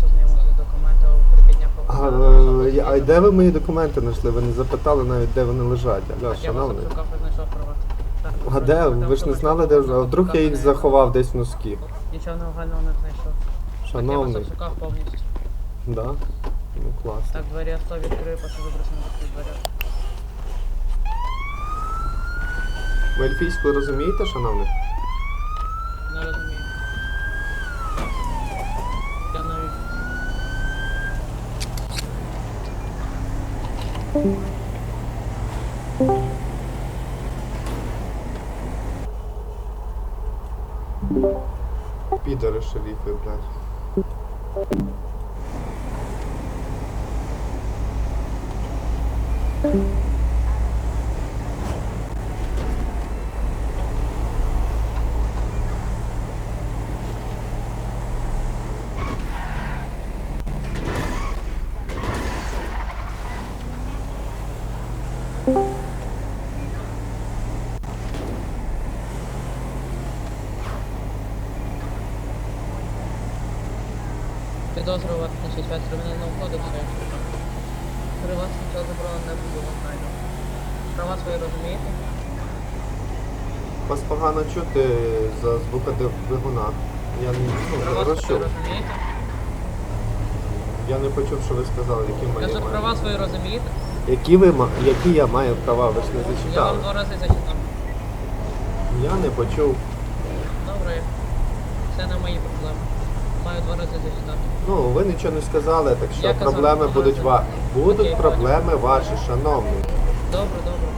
часу знайомити документи про підняття е, А де ви мої документи знайшли? Ви не запитали навіть, де вони лежать. Аля, шановний. А де? Ви ж не знали, де вже. А вдруг я їх заховав десь в носки. Нічого нелегального не знайшов. Шановний. Я вас повністю. Да? Ну клас. Так, двері авто відкрию, потім вибросимо такі двері. Ви ельфійську розумієте, шановний? Pidor jeszcze lify, blać. thank Підозрювати на 65 кримінального кодексу. При вас нічого заборонено не було, правильно. Права свої розумієте? Вас погано чути за звука двигуна. Я не Права ну, свої розчув. розумієте? Я не почув, що ви сказали, які Я мої тут маю. права свої розумієте? Які ви ма- які я маю права, ви ж не Я вам зачитали. два рази зачитав. Я не почув. Добре. Це не мої проблеми. Маю два рази залітати. Ну, ви нічого не сказали, так що Я казав, проблеми два будуть рази. ва... Будуть Окей, проблеми ваші, шановні. Добре, добре.